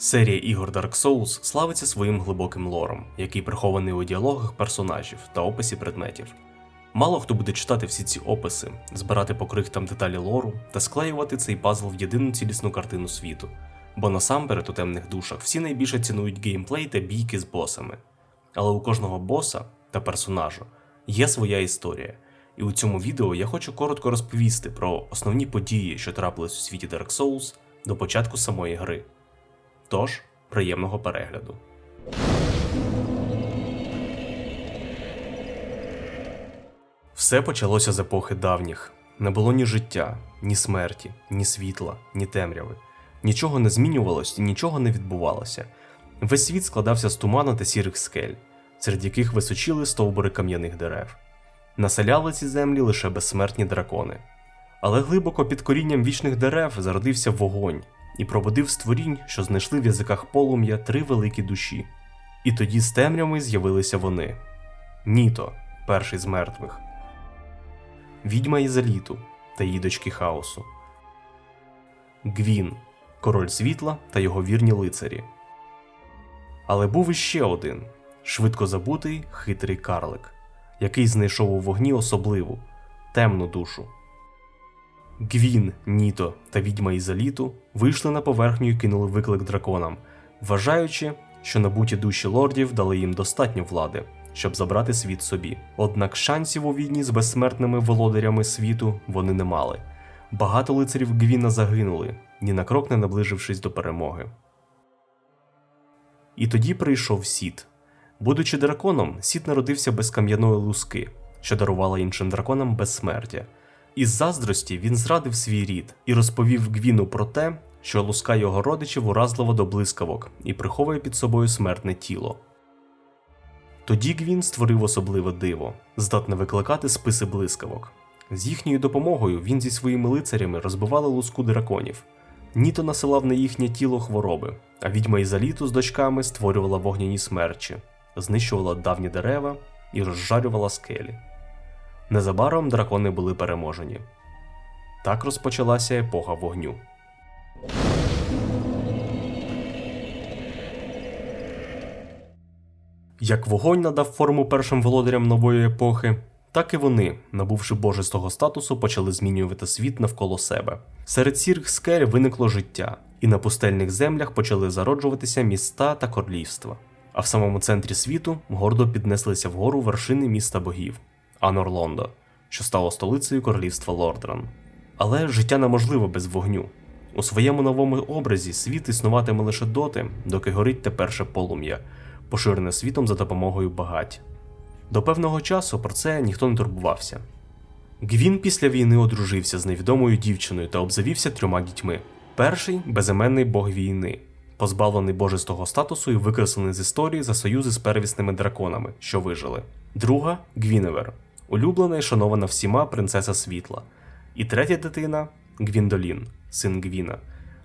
Серія ігор Dark Souls славиться своїм глибоким лором, який прихований у діалогах персонажів та описі предметів. Мало хто буде читати всі ці описи, збирати по крихтам деталі лору та склеювати цей пазл в єдину цілісну картину світу, бо насамперед у темних душах всі найбільше цінують геймплей та бійки з босами. Але у кожного боса та персонажа є своя історія, і у цьому відео я хочу коротко розповісти про основні події, що трапились у світі Dark Souls до початку самої гри. Тож, приємного перегляду. Все почалося з епохи давніх. Не було ні життя, ні смерті, ні світла, ні темряви. Нічого не змінювалось і нічого не відбувалося. Весь світ складався з туману та сірих скель, серед яких височили стовбури кам'яних дерев. Населяли ці землі лише безсмертні дракони. Але глибоко під корінням вічних дерев зародився вогонь і пробудив створінь, що знайшли в язиках полум'я три великі душі. І тоді з темрями з'явилися вони: Ніто, перший з мертвих, відьма Ізаліту та її дочки хаосу, Гвін, король світла та його вірні лицарі. Але був іще один швидко забутий хитрий карлик, який знайшов у вогні особливу темну душу. Гвін, Ніто та відьма Ізаліту вийшли на поверхню і кинули виклик драконам, вважаючи, що набуті душі лордів дали їм достатньо влади, щоб забрати світ собі. Однак шансів у війні з безсмертними володарями світу вони не мали. Багато лицарів Гвіна загинули, ні на крок не наближившись до перемоги. І тоді прийшов Сіт. Будучи драконом, Сіт народився без кам'яної луски, що дарувала іншим драконам безсмертя. Із заздрості він зрадив свій рід і розповів Гвіну про те, що луска його родичів уразлива до блискавок і приховує під собою смертне тіло. Тоді Гвін створив особливе диво, здатне викликати списи блискавок. З їхньою допомогою він зі своїми лицарями розбивали луску драконів. Ніто насилав на їхнє тіло хвороби, а відьма Ізаліту з дочками створювала вогняні смерчі, знищувала давні дерева і розжарювала скелі. Незабаром дракони були переможені. Так розпочалася епоха вогню. Як вогонь надав форму першим володарям нової епохи, так і вони, набувши божестого статусу, почали змінювати світ навколо себе. Серед сірих скель виникло життя, і на пустельних землях почали зароджуватися міста та королівства. А в самому центрі світу гордо піднеслися вгору вершини міста богів Анорлондо, що стало столицею королівства Лордран. Але життя неможливе без вогню. У своєму новому образі світ існуватиме лише доти, доки горить те перше полум'я, поширене світом за допомогою багать. До певного часу про це ніхто не турбувався. Гвін після війни одружився з невідомою дівчиною та обзавівся трьома дітьми. Перший безіменний бог війни, позбавлений божестого статусу і викреслений з історії за союзи з первісними драконами, що вижили. Друга Гвіневер, улюблена і шанована всіма принцеса світла. І третя дитина Гвіндолін, син Гвіна,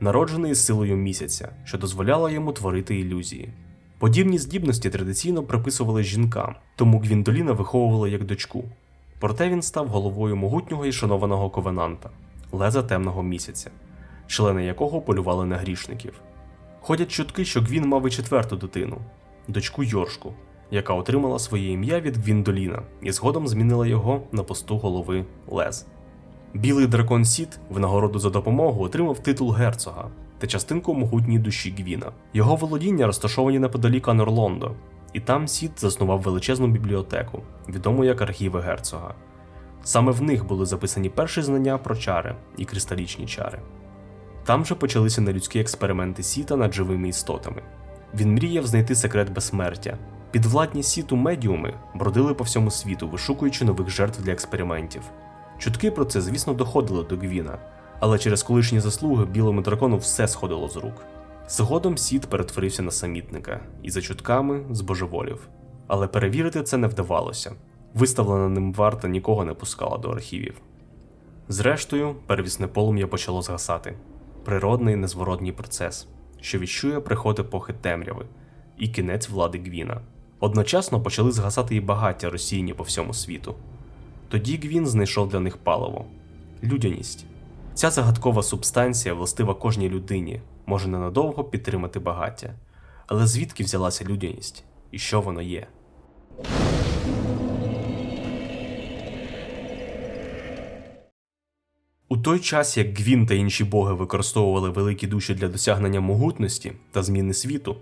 народжений з силою місяця, що дозволяло йому творити ілюзії. Подібні здібності традиційно приписували жінкам, тому Гвіндоліна виховували як дочку. Проте він став головою могутнього і шанованого ковенанта леза темного місяця, члени якого полювали на грішників. Ходять чутки, що Гвін мав і четверту дитину дочку Йоршку, яка отримала своє ім'я від Гвіндоліна і згодом змінила його на посту голови Лез. Білий дракон Сіт в нагороду за допомогу отримав титул герцога та частинку могутньої душі Гвіна. Його володіння розташовані неподалік Анорлондо, і там Сіт заснував величезну бібліотеку, відому як архіви герцога. Саме в них були записані перші знання про чари і кристалічні чари. Там же почалися нелюдські експерименти Сіта над живими істотами. Він мріяв знайти секрет безсмертя. Підвладні Сіту медіуми бродили по всьому світу, вишукуючи нових жертв для експериментів. Чутки про це, звісно, доходили до Гвіна, але через колишні заслуги білому дракону все сходило з рук. Згодом Сіт перетворився на самітника і за чутками збожеволів. Але перевірити це не вдавалося. Виставлена ним варта нікого не пускала до архівів. Зрештою, первісне полум'я почало згасати природний незворотній процес, що відчує приход епохи темряви і кінець влади Гвіна. Одночасно почали згасати і багаття розсіяні по всьому світу. Тоді Гвін знайшов для них паливо людяність. Ця загадкова субстанція властива кожній людині, може ненадовго підтримати багаття. Але звідки взялася людяність? І що воно є? У той час, як Гвін та інші боги використовували великі душі для досягнення могутності та зміни світу,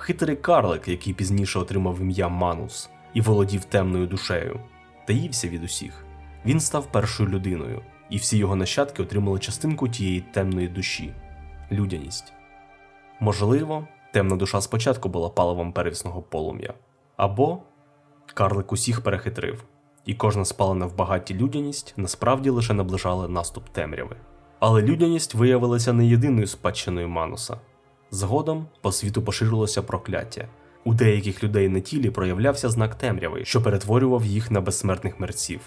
хитрий карлик, який пізніше отримав ім'я Манус і володів темною душею, таївся від усіх. Він став першою людиною, і всі його нащадки отримали частинку тієї темної душі людяність. Можливо, темна душа спочатку була паливом первісного полум'я, або карлик усіх перехитрив, і кожна спалена в багаті людяність насправді лише наближала наступ темряви. Але людяність виявилася не єдиною спадщиною Мануса. Згодом по світу поширилося прокляття. У деяких людей на тілі проявлявся знак темряви, що перетворював їх на безсмертних мерців.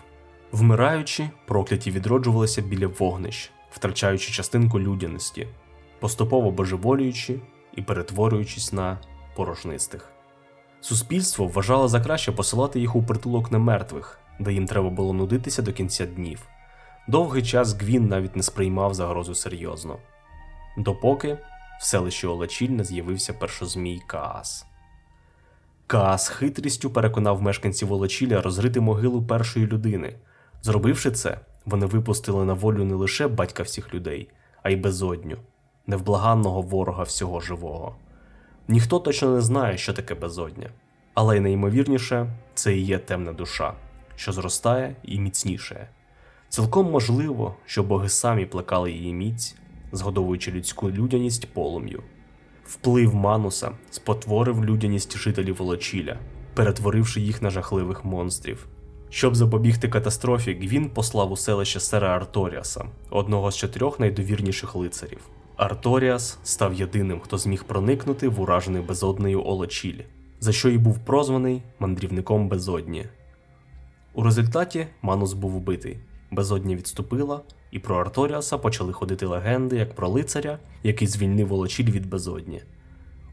Вмираючи, прокляті відроджувалися біля вогнищ, втрачаючи частинку людяності, поступово божеволюючи і перетворюючись на порожнистих. Суспільство вважало за краще посилати їх у притулок немертвих, де їм треба було нудитися до кінця днів. Довгий час Гвін навіть не сприймав загрозу серйозно. Допоки в селищі Олачіль не з'явився першозмій Каас. Каас хитрістю переконав мешканців Олачіля розрити могилу першої людини. Зробивши це, вони випустили на волю не лише батька всіх людей, а й безодню, невблаганного ворога всього живого. Ніхто точно не знає, що таке безодня, але й найімовірніше, це і є темна душа, що зростає і міцнішає. Цілком можливо, що боги самі плекали її міць, згодовуючи людську людяність полум'ю. Вплив Мануса спотворив людяність жителів Волочіля, перетворивши їх на жахливих монстрів. Щоб запобігти катастрофі, Гвін послав у селище Сера Арторіаса, одного з чотирьох найдовірніших лицарів. Арторіас став єдиним, хто зміг проникнути в уражений безоднею Олочіль, за що й був прозваний мандрівником безодні. У результаті Манус був убитий, безодня відступила, і про Арторіаса почали ходити легенди як про лицаря, який звільнив Волочіль від безодні.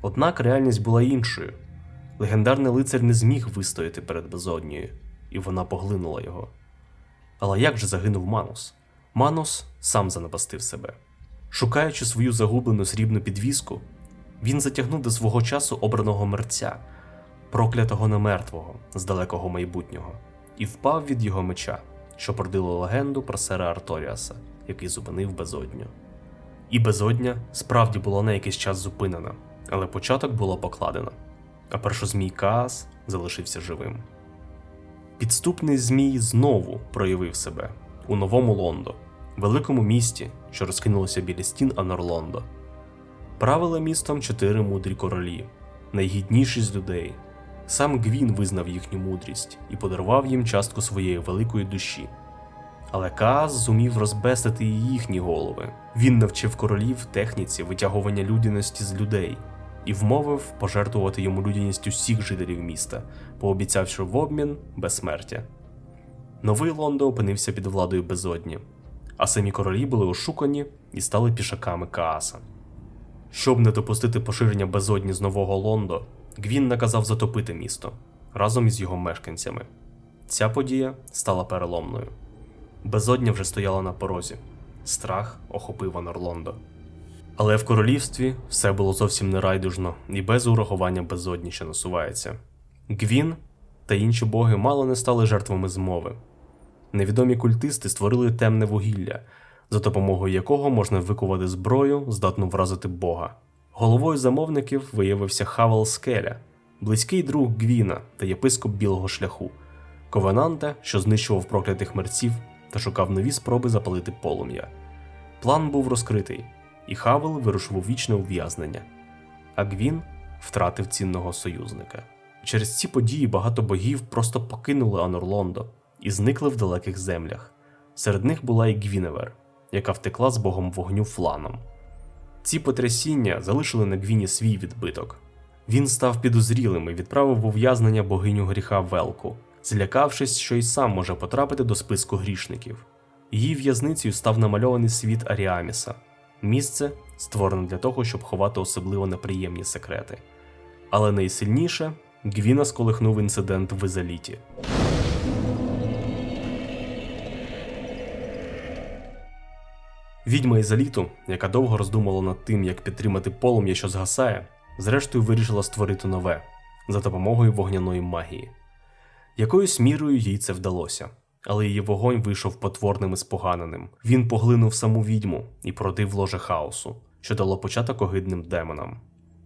Однак реальність була іншою. Легендарний лицар не зміг вистояти перед безоднією, і вона поглинула його. Але як же загинув Манус? Манус сам занапастив себе. Шукаючи свою загублену срібну підвіску, він затягнув до свого часу обраного мерця, проклятого немертвого з далекого майбутнього, і впав від його меча, що породило легенду про сера Арторіаса, який зупинив безодню. І безодня справді була на якийсь час зупинена, але початок було покладено, а першозмій Каас залишився живим. Підступний змій знову проявив себе у новому Лондо, великому місті, що розкинулося біля стін Анорлондо. Правили містом чотири мудрі королі, найгідніші з людей. Сам Гвін визнав їхню мудрість і подарував їм частку своєї великої душі. Але Каас зумів розбестити і їхні голови. Він навчив королів техніці витягування людяності з людей і вмовив пожертвувати йому людяність усіх жителів міста, пообіцявши в обмін безсмертя. Новий Лондо опинився під владою безодні, а самі королі були ошукані і стали пішаками Кааса. Щоб не допустити поширення безодні з нового Лондо, Гвін наказав затопити місто разом із його мешканцями. Ця подія стала переломною. Безодня вже стояла на порозі. Страх охопив Анорлондо. Але в королівстві все було зовсім не райдужно і без урахування безодні, що насувається. Гвін та інші боги мало не стали жертвами змови. Невідомі культисти створили темне вугілля, за допомогою якого можна викувати зброю, здатну вразити Бога. Головою замовників виявився Хавел Скеля, близький друг Гвіна та єпископ Білого шляху, ковенанта, що знищував проклятих мерців та шукав нові спроби запалити полум'я. План був розкритий, і Хавел вирушив у вічне ув'язнення, а Гвін втратив цінного союзника. Через ці події багато богів просто покинули Анорлондо і зникли в далеких землях. Серед них була і Гвіневер, яка втекла з богом вогню фланом. Ці потрясіння залишили на Гвіні свій відбиток. Він став підозрілим і відправив в ув'язнення богиню гріха Велку, злякавшись, що й сам може потрапити до списку грішників. Її в'язницею став намальований світ Аріаміса, місце, створене для того, щоб ховати особливо неприємні секрети. Але найсильніше Гвіна сколихнув інцидент в Ізаліті. Відьма Ізаліту, яка довго роздумувала над тим, як підтримати полум'я, що згасає, зрештою вирішила створити нове за допомогою вогняної магії. Якоюсь мірою їй це вдалося, але її вогонь вийшов потворним і споганеним. Він поглинув саму відьму і породив ложе хаосу, що дало початок огидним демонам.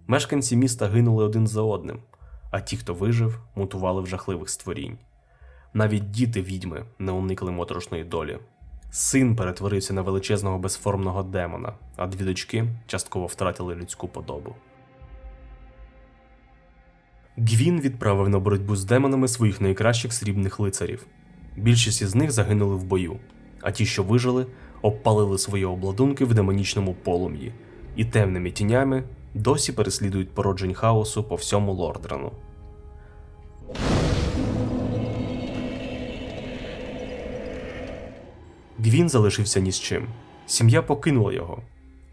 Мешканці міста гинули один за одним, а ті, хто вижив, мутували в жахливих створінь. Навіть діти відьми не уникли моторошної долі. Син перетворився на величезного безформного демона, а дві дочки частково втратили людську подобу. Гвін відправив на боротьбу з демонами своїх найкращих срібних лицарів. Більшість із них загинули в бою, а ті, що вижили, обпалили свої обладунки в демонічному полум'ї і темними тінями досі переслідують породжень хаосу по всьому Лордрану. Гвін залишився ні з чим. Сім'я покинула його,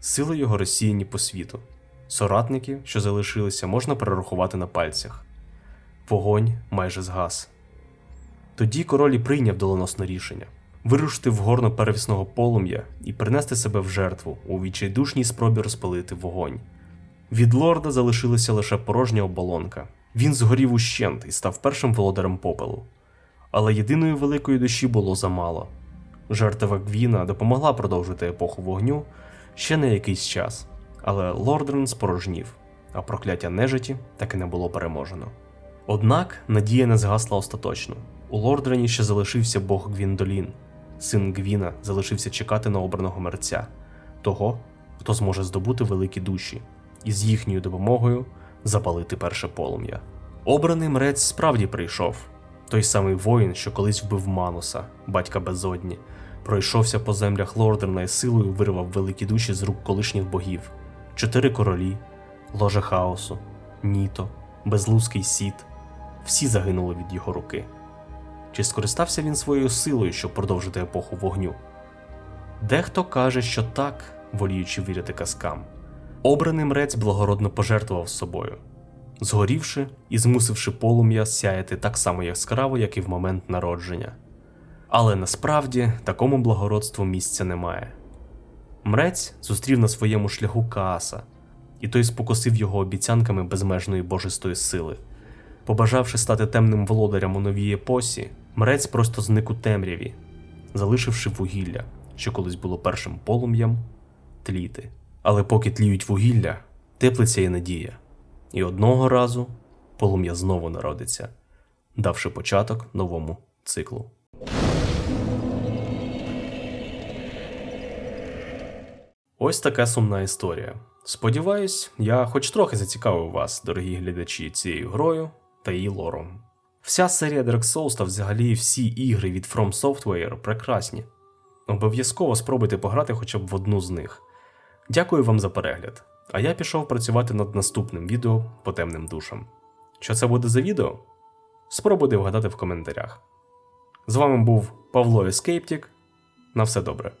сили його розсіяні по світу. Соратників, що залишилися, можна перерахувати на пальцях. Вогонь майже згас. Тоді король і прийняв доленосне рішення вирушити в горно первісного полум'я і принести себе в жертву у відчайдушній спробі розпалити вогонь. Від лорда залишилася лише порожня оболонка. Він згорів ущент і став першим володарем попелу. Але єдиної великої душі було замало. Жертва Гвіна допомогла продовжити епоху вогню ще на якийсь час, але Лордрен спорожнів, а прокляття нежиті так і не було переможено. Однак надія не згасла остаточно. У Лордрені ще залишився бог Гвіндолін. Син Гвіна залишився чекати на обраного мерця, того, хто зможе здобути великі душі, і з їхньою допомогою запалити перше полум'я. Обраний мрець справді прийшов. Той самий воїн, що колись вбив Мануса, батька безодні, пройшовся по землях Лордерна і силою вирвав великі душі з рук колишніх богів: чотири королі, ложе хаосу, Ніто, безлузький сіт. Всі загинули від його руки. Чи скористався він своєю силою, щоб продовжити епоху вогню? Дехто каже, що так, воліючи вірити казкам. Обраний мрець благородно пожертвував собою, згорівши і змусивши полум'я сяяти так само яскраво, як і в момент народження. Але насправді такому благородству місця немає. Мрець зустрів на своєму шляху Кааса, і той спокусив його обіцянками безмежної божистої сили. Побажавши стати темним володарем у новій епосі, мрець просто зник у темряві, залишивши вугілля, що колись було першим полум'ям, тліти. Але поки тліють вугілля, теплиться і надія. І одного разу полум'я знову народиться, давши початок новому циклу. Ось така сумна історія. Сподіваюсь, я хоч трохи зацікавив вас, дорогі глядачі, цією грою та її лором. Вся серія Dark Souls та взагалі всі ігри від From Software прекрасні. Обов'язково спробуйте пограти хоча б в одну з них. Дякую вам за перегляд. А я пішов працювати над наступним відео по темним душам. Що це буде за відео? Спробуйте вгадати в коментарях. З вами був Павло Ескептік. На все добре.